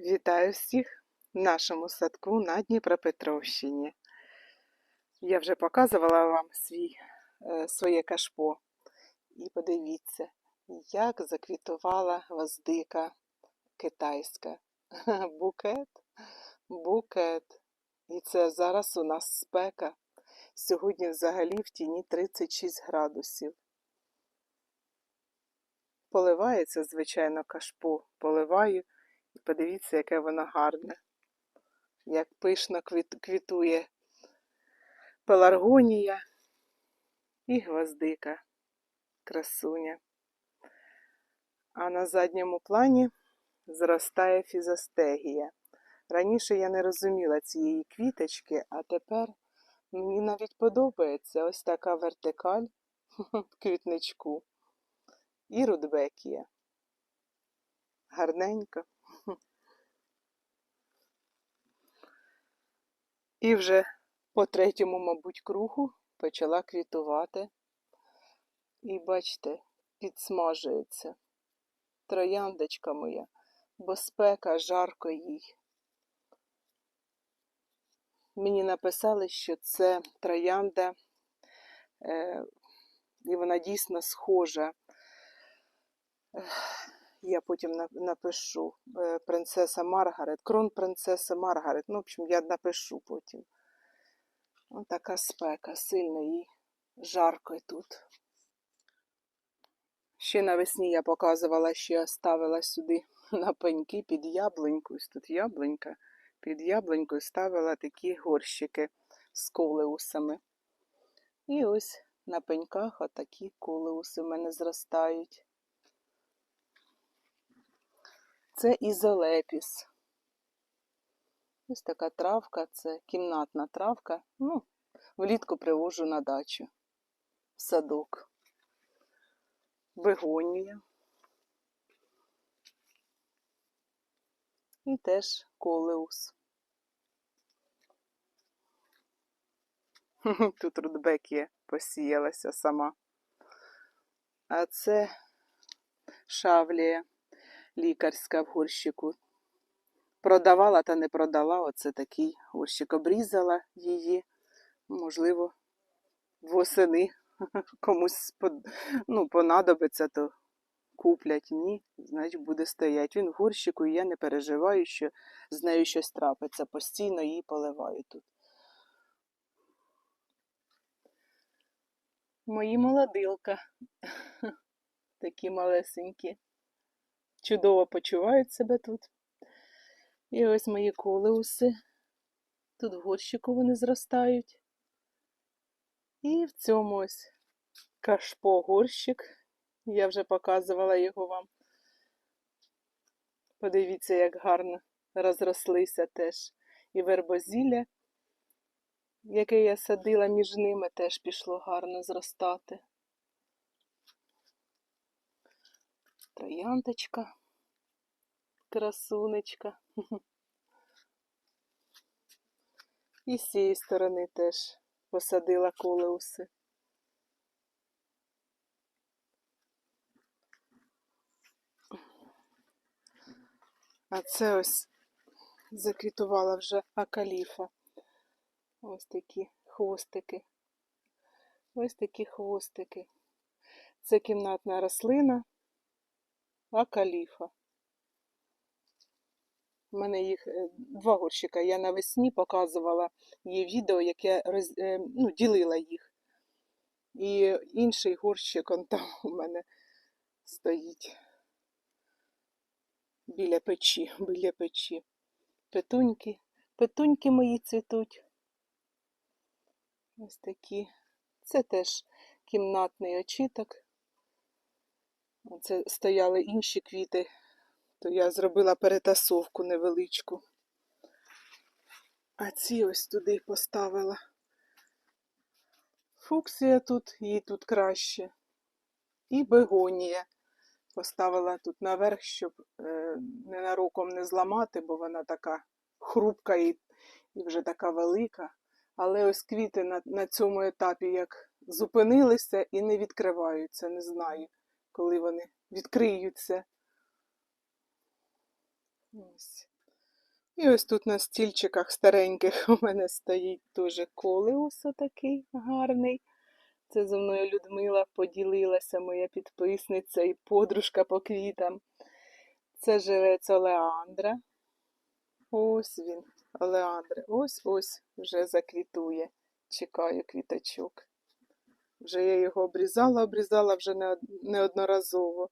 Вітаю всіх в нашому садку на Дніпропетровщині. Я вже показувала вам свій, е, своє кашпо. І подивіться, як заквітувала гвоздика китайська. Букет, букет. І це зараз у нас спека. Сьогодні взагалі в тіні 36 градусів. Поливається, звичайно, кашпо. Поливаю. Подивіться, яке воно гарне. Як пишно квіт- квітує пеларгонія і гвоздика, красуня. А на задньому плані зростає фізостегія. Раніше я не розуміла цієї квіточки, а тепер мені навіть подобається ось така вертикаль в квітничку. І рудбекія. Гарненько. І вже по третьому, мабуть, кругу почала квітувати. І бачите, підсмажується. Трояндочка моя, бо спека, жарко їй. Мені написали, що це троянда, е, і вона дійсно схожа. Я потім напишу е, принцеса Маргарет, крон принцеса Маргарет. Ну, в общем, я напишу потім. Ось така спека, сильно і жарко тут. Ще навесні я показувала, що я ставила сюди на пеньки під яблуньку. Ось тут яблунька. Під яблунькою ставила такі горщики з колеусами. І ось на пеньках отакі колеуси в мене зростають. Це ізолепіс. Ось така травка, це кімнатна травка. Ну, влітку привожу на дачу, в садок. Бегонія. І теж колеус. Тут рудбекія посіялася сама. А це шавлія лікарська в горщику. Продавала та не продала. Оце такий горщик обрізала її. Можливо, восени комусь ну, понадобиться, то куплять. Ні, значить буде стоять. Він в горщику, і я не переживаю, що з нею щось трапиться. Постійно її поливаю тут. Мої молодилка. Такі малесенькі. Чудово почувають себе тут. І ось мої колеуси. Тут в горщику вони зростають. І в цьому ось кашпо горщик. Я вже показувала його вам. Подивіться, як гарно розрослися теж. І вербозілля, яке я садила між ними, теж пішло гарно зростати. Трояндочка, красунечка. І з цієї сторони теж посадила колеуси. А це ось заквітувала вже акаліфа. Ось такі хвостики. Ось такі хвостики. Це кімнатна рослина акаліфа. У мене їх е, два горщика. Я навесні показувала є відео, яке роз, е, ну, ділила їх. І інший горщик он там у мене стоїть біля печі, біля печі. Петуньки, петуньки мої цвітуть. Ось такі. Це теж кімнатний очіток. Це стояли інші квіти, то я зробила перетасовку невеличку. А ці ось туди поставила. Фуксія тут, їй тут краще. І бегонія. Поставила тут наверх, щоб е, ненароком не зламати, бо вона така хрупка і, і вже така велика. Але ось квіти на, на цьому етапі як зупинилися і не відкриваються, не знаю, коли вони відкриються. Ось. І ось тут на стільчиках стареньких у мене стоїть теж колеус отакий гарний. Це зо мною Людмила поділилася, моя підписниця і подружка по квітам. Це живець Олеандра. Ось він, Олеандра. Ось ось вже заквітує. Чекаю квіточок. Вже я його обрізала, обрізала вже неодноразово.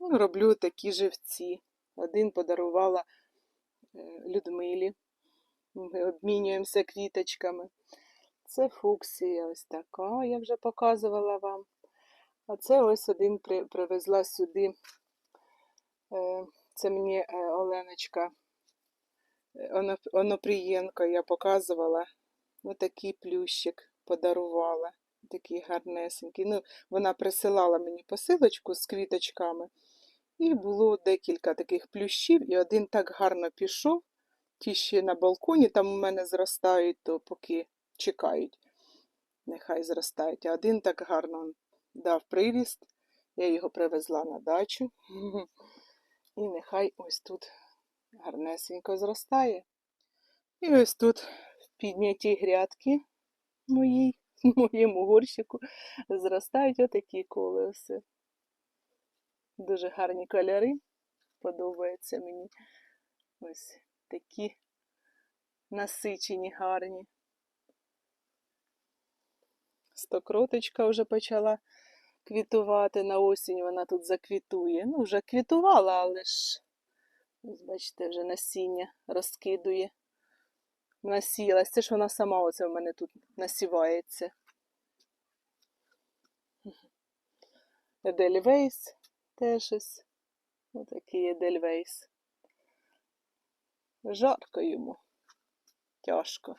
Ну, роблю такі живці. Один подарувала е, Людмилі. Ми обмінюємося квіточками. Це фуксія ось така, я вже показувала вам. А це ось один привезла сюди. Е, Це мені е, Оленочка Онопрієнко я показувала. Отакий плющик подарувала. Такий гарнесенький. Ну, вона присилала мені посилочку з квіточками. І було декілька таких плющів, і один так гарно пішов. Ті ще на балконі, там у мене зростають, то поки чекають. Нехай зростають. А один так гарно дав приріст. Я його привезла на дачу. І нехай ось тут гарнесенько зростає. І ось тут в піднятій грядки моїй, в моєму горщику зростають отакі колеси. Дуже гарні кольори. Подобаються мені. Ось такі насичені, гарні. Стокроточка вже почала квітувати на осінь, вона тут заквітує. Ну, вже квітувала, але ж, бачите, вже насіння розкидує. Насіялась. Це ж вона сама оце в мене тут насівається. Едельвейс теж ось. Отакий Едельвейс. Жарко йому. Тяжко.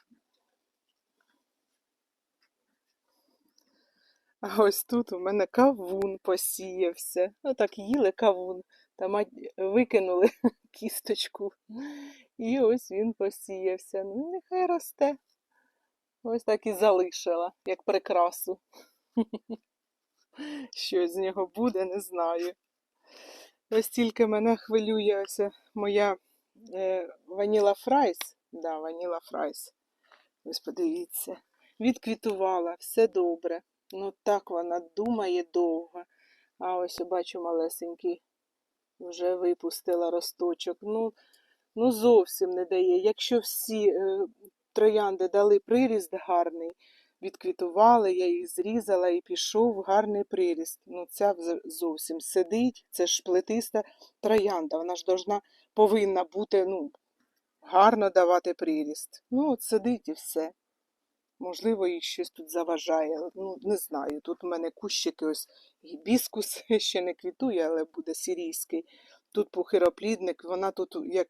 А ось тут у мене кавун посіявся. Отак їли кавун. Та мать викинули кісточку. І ось він посіявся. Ну, нехай росте. Ось так і залишила, як прикрасу. Що з нього буде, не знаю. Ось тільки мене хвилює ось моя е, ваніла фрайс. Да, ваніла фрайс. Ось подивіться. Відквітувала, все добре. Ну так вона думає довго. А ось бачу малесенький. Вже випустила росточок. Ну, ну зовсім не дає. Якщо всі е, троянди дали приріст гарний, відквітували, я їх зрізала і пішов гарний приріст. Ну, ця зовсім сидить, це ж плетиста троянда. Вона ж должна, повинна бути ну, гарно давати приріст. Ну, от сидить і все. Можливо, їх щось тут заважає. Ну, не знаю. Тут у мене кущики ось гібіскус ще не квітує, але буде сирійський. Тут пухироплідник, вона тут як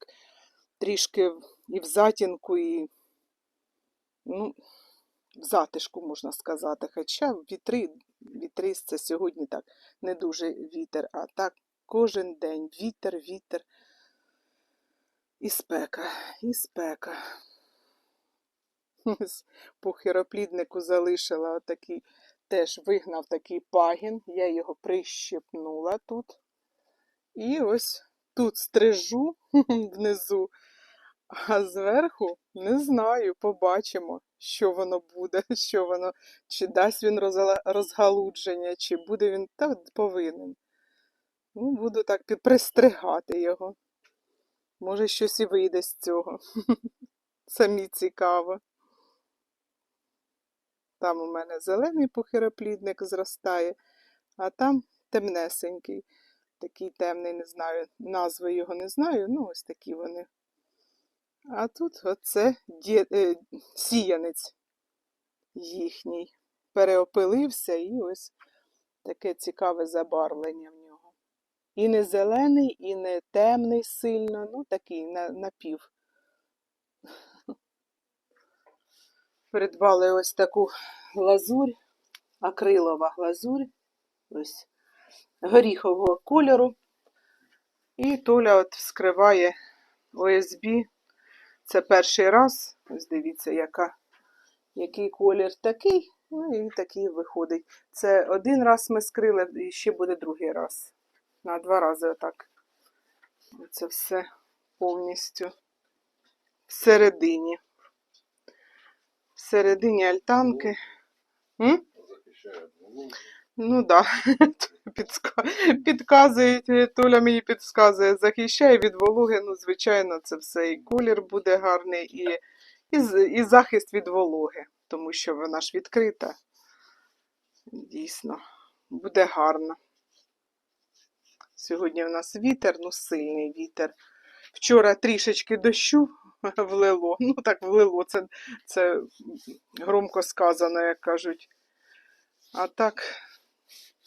трішки і в затінку, і ну, в затишку, можна сказати. Хоча вітри, вітрист це сьогодні так не дуже вітер, а так кожен день вітер, вітер і спека, і спека. По хиропліднику залишила отакий, теж вигнав такий пагін, я його прищепнула тут. І ось тут стрижу внизу, а зверху не знаю, побачимо, що воно буде, що воно, чи дасть він розгалудження, чи буде він та повинен. Ну, буду так пристригати його. Може, щось і вийде з цього. Самі цікаво. Там у мене зелений похироплідник зростає, а там темнесенький. Такий темний, не знаю, назви його не знаю, ну ось такі вони. А тут оце ді... е, сіянець їхній. Переопилився і ось таке цікаве забарвлення в нього. І не зелений, і не темний сильно, ну такий на, напів. Придбали ось таку глазурь, акрилова глазурь, ось горіхового кольору. І Толя от вскриває ОСБ. Це перший раз. Ось дивіться, яка, який колір такий. Ну і такий виходить. Це один раз ми скрили, і ще буде другий раз. На два рази отак. Це все повністю всередині. Всередині альтанки. М? Ну да. Підказують, е, Толя мені підказує, захищає від вологи, ну, звичайно, це все і колір буде гарний, і, і, і захист від вологи, тому що вона ж відкрита. Дійсно, буде гарно. Сьогодні в нас вітер, ну сильний вітер. Вчора трішечки дощу влило. Ну так влило, це, це громко сказано, як кажуть. А так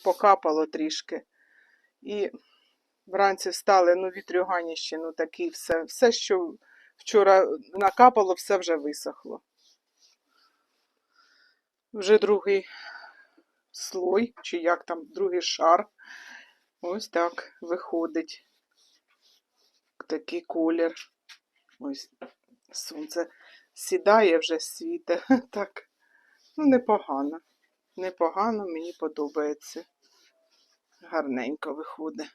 покапало трішки. І вранці встали, ну, вітрюганіще, ну такі все. Все, що вчора накапало, все вже висохло. Вже другий слой, чи як там, другий шар. Ось так виходить. Такий колір. Ось сонце сідає вже світе. Так, ну непогано. Непогано, мені подобається. Гарненько виходить.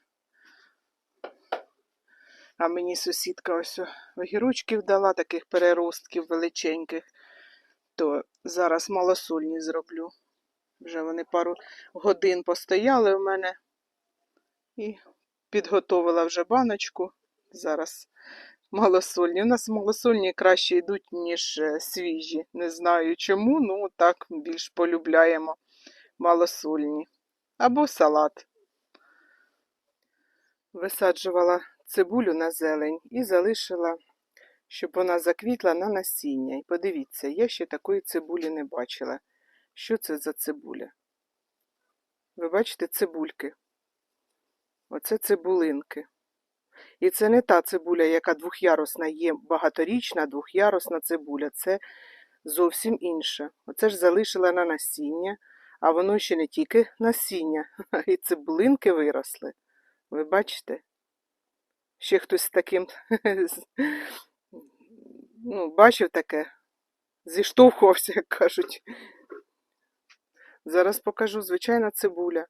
А мені сусідка ось огірочків дала, таких переростків величеньких, то зараз малосольні зроблю. Вже вони пару годин постояли в мене і підготовила вже баночку. Зараз малосольні. У нас малосольні краще йдуть, ніж е, свіжі. Не знаю чому, ну так більш полюбляємо малосольні. Або салат. Висаджувала цибулю на зелень і залишила, щоб вона заквітла на насіння. І подивіться, я ще такої цибулі не бачила. Що це за цибуля? Ви бачите цибульки? Оце цибулинки. І це не та цибуля, яка двохярусна є, багаторічна двохярусна цибуля. Це зовсім інше. Оце ж залишила на насіння, а воно ще не тільки насіння, а й цибулинки виросли. Ви бачите? Ще хтось з таким ну, бачив таке, зіштовхувався, як кажуть. Зараз покажу, звичайна цибуля.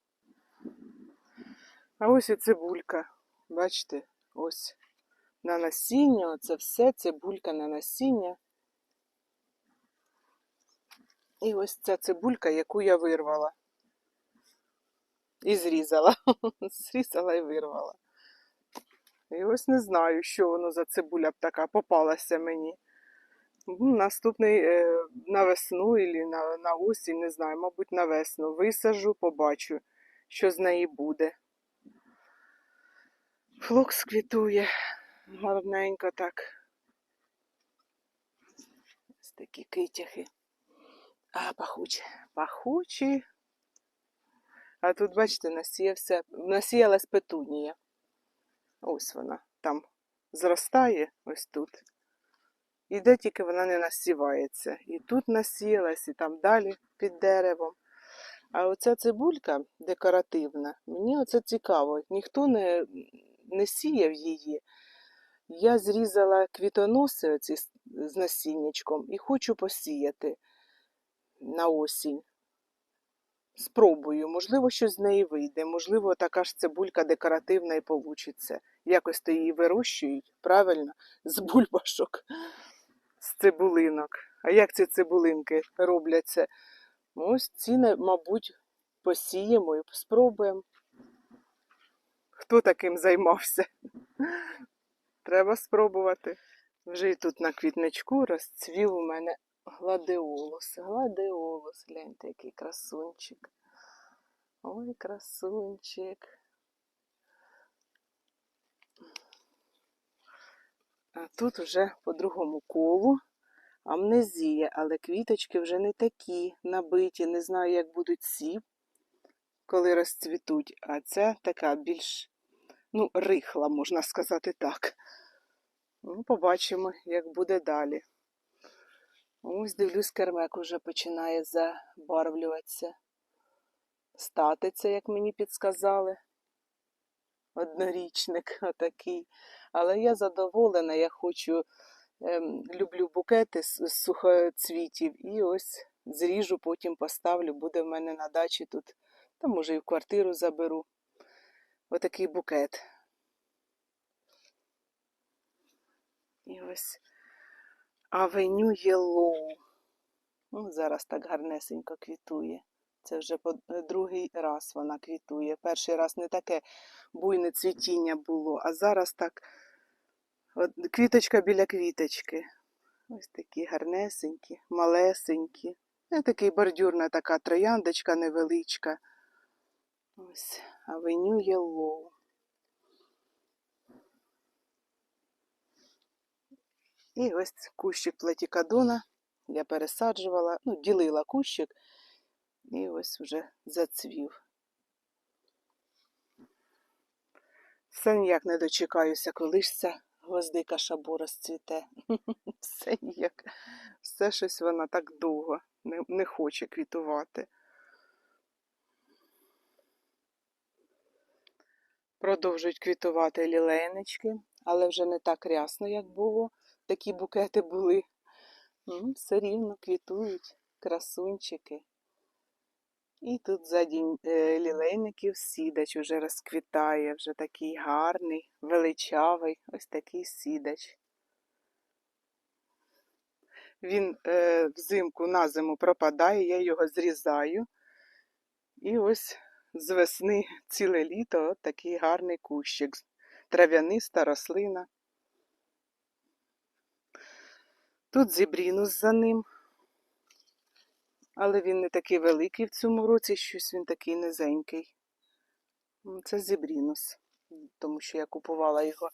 А ось і цибулька. Бачите, ось на насіння, оце все цибулька на насіння. І ось ця цибулька, яку я вирвала. І зрізала. Зрізала і вирвала. І ось не знаю, що воно за цибуля б така попалася мені. Ну, Наступний е, на весну і на, на осінь, не знаю, мабуть, на весну. Висажу, побачу, що з неї буде. Флокс квітує гарненько так. Ось такі китяхи. А, пахучі, пахучі. А тут, бачите, насіявся, насіялась петунія. Ось вона там зростає, ось тут. І де тільки вона не насівається. І тут насіялась, і там далі під деревом. А оця цибулька декоративна, мені оце цікаво. Ніхто не, не сіяв її. Я зрізала квітоноси оці з- насіннячком і хочу посіяти на осінь. Спробую, можливо, щось з неї вийде, можливо, така ж цибулька декоративна і получиться. Якось то її вирощують, правильно, з бульбашок, з цибулинок. А як ці цибулинки робляться? Ось ці, мабуть, посіємо і спробуємо. Хто таким займався? Треба спробувати. Вже і тут на квітничку розцвів у мене гладіолус. Гладіолус, гляньте, який красунчик. Ой, красунчик. А тут вже по другому колу амнезія, але квіточки вже не такі набиті. Не знаю, як будуть ці, коли розцвітуть. А ця така більш ну, рихла, можна сказати так. Ну, побачимо, як буде далі. Ось дивлюсь, кермек уже починає забарвлюватися. Статиться, як мені підсказали. Однорічник отакий. Але я задоволена, я хочу, ем, люблю букети з, з сухоцвітів. І ось зріжу, потім поставлю. Буде в мене на дачі тут. Та може і в квартиру заберу. Отакий букет. І ось Авеню Єлоу. Ну, зараз так гарнесенько квітує. Це вже по е, другий раз вона квітує. Перший раз не таке буйне цвітіння було, а зараз так от, квіточка біля квіточки. Ось такі гарнесенькі, малесенькі. Е, такий бордюрна така трояндочка невеличка. Ось Авеню Єлоу. І ось кущик платікадона. Я пересаджувала, ну, ділила кущик, і ось вже зацвів. Все ніяк не дочекаюся, коли ж ця гвоздика шабу розцвіте. Все ніяк. Все щось вона так довго не, не хоче квітувати. Продовжують квітувати лілейнички, але вже не так рясно, як було. Такі букети були. М, Все рівно квітують красунчики. І тут ззаді е, лілейників сідач уже розквітає, вже такий гарний, величавий, ось такий сідач. Він е, взимку на зиму пропадає, я його зрізаю. І ось з весни ціле літо такий гарний кущик. Трав'яниста рослина. Тут зібрінус за ним. Але він не такий великий в цьому році, щось він такий низенький. Це зібрінус, тому що я купувала його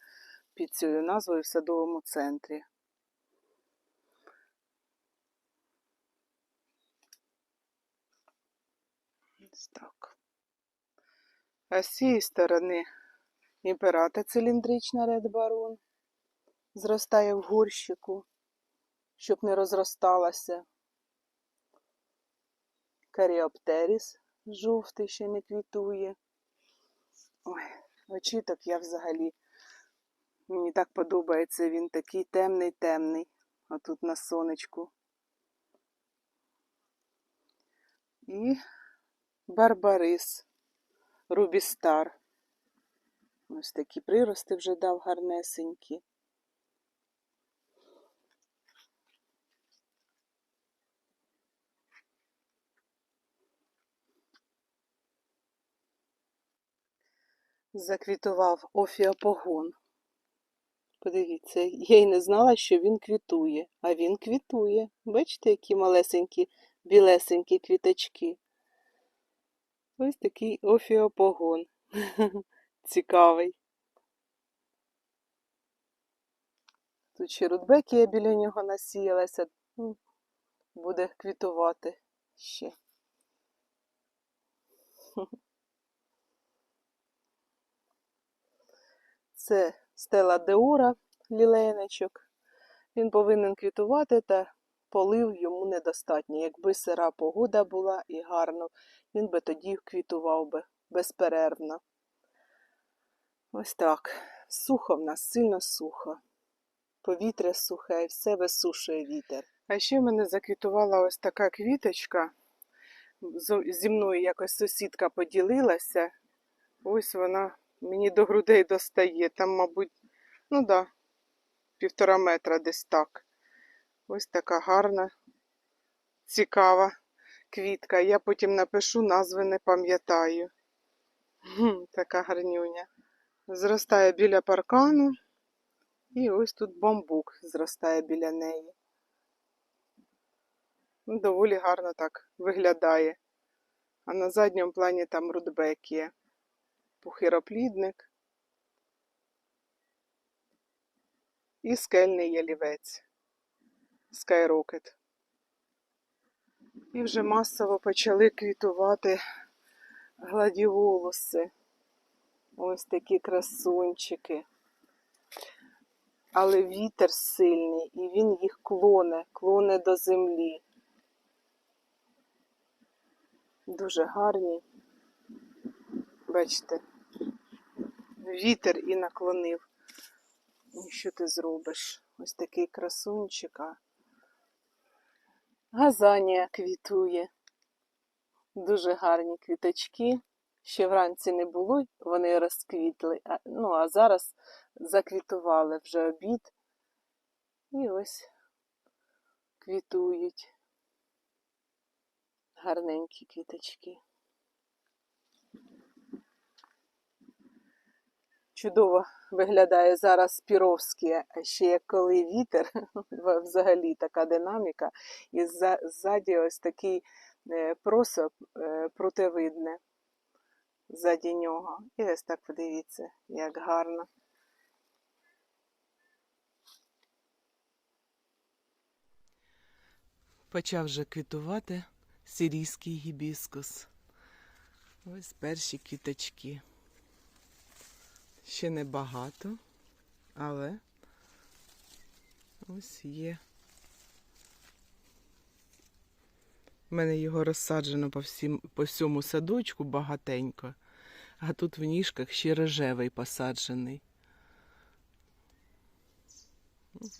під цією назвою в садовому центрі. Ось так. А з цієї сторони імперата циліндрична Red зростає в горщику, щоб не розросталася. Каріоптеріс жовтий ще не квітує. Ой, очіток я взагалі. Мені так подобається він такий темний-темний. А тут на сонечку. І барбарис, рубістар. Ось такі прирости вже дав гарнесенькі. Заквітував офіопогон. Подивіться, я й не знала, що він квітує, а він квітує. Бачите, які малесенькі, білесенькі квіточки. Ось такий офіопогон. Цікавий. Тут ще рудбекія біля нього насіялася. Ну, Буде квітувати ще. Це стела Деора, лілейничок. Він повинен квітувати, та полив йому недостатньо. Якби сира погода була і гарно, він би тоді квітував би безперервно. Ось так. Сухо в нас, сильно сухо. Повітря сухе і все висушує вітер. А ще мене заквітувала ось така квіточка. Зі мною якось сусідка поділилася. Ось вона мені до грудей достає. Там, мабуть, ну да, півтора метра десь так. Ось така гарна, цікава квітка. Я потім напишу, назви не пам'ятаю. Така гарнюня. Зростає біля паркану. І ось тут бамбук зростає біля неї. Ну, Доволі гарно так виглядає. А на задньому плані там рудбекія, пухироплідник і скельний ялівець, скайрокет. І вже масово почали квітувати гладіолуси. Ось такі красунчики. Але вітер сильний, і він їх клоне, клоне до землі. Дуже гарні. Бачите, вітер і наклонив. І що ти зробиш? Ось такий красунчик. а Газанія квітує. Дуже гарні квіточки. Ще вранці не було, вони розквітли. Ну, а зараз заквітували вже обід. І ось квітують. Гарненькі квіточки. Чудово виглядає зараз Піровський, а ще як коли вітер, взагалі така динаміка, і ззаді ось такий е, просоп е, противидне ззаді нього. І ось так подивіться, як гарно. Почав вже квітувати сирійський гібіскус. Ось перші квіточки. Ще не багато, але ось є. У мене його розсаджено по, всім, по всьому садочку багатенько, а тут в ніжках ще рожевий посаджений.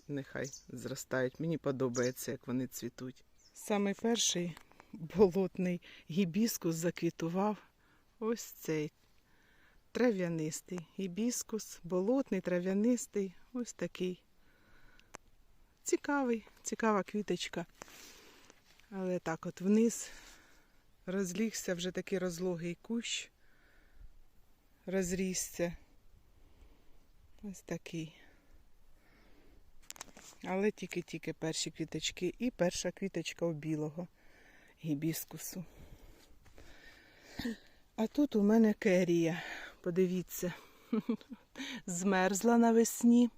Нехай зростають. Мені подобається, як вони цвітуть. Саме перший болотний гібіскус заквітував ось цей трав'янистий. Гібіскус, болотний, трав'янистий, ось такий. Цікавий, цікава квіточка. Але так от вниз розлігся вже такий розлогий кущ. Розрісся. Ось такий. Але тільки-тільки перші квіточки і перша квіточка у білого гібіскусу. А тут у мене керія. Подивіться, змерзла навесні.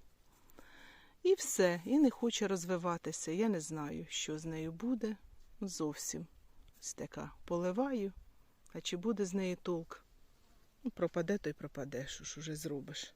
І все, і не хоче розвиватися. Я не знаю, що з нею буде. Зовсім ось така. Поливаю, а чи буде з неї толк? Ну, пропаде, то й пропаде, що ж уже зробиш.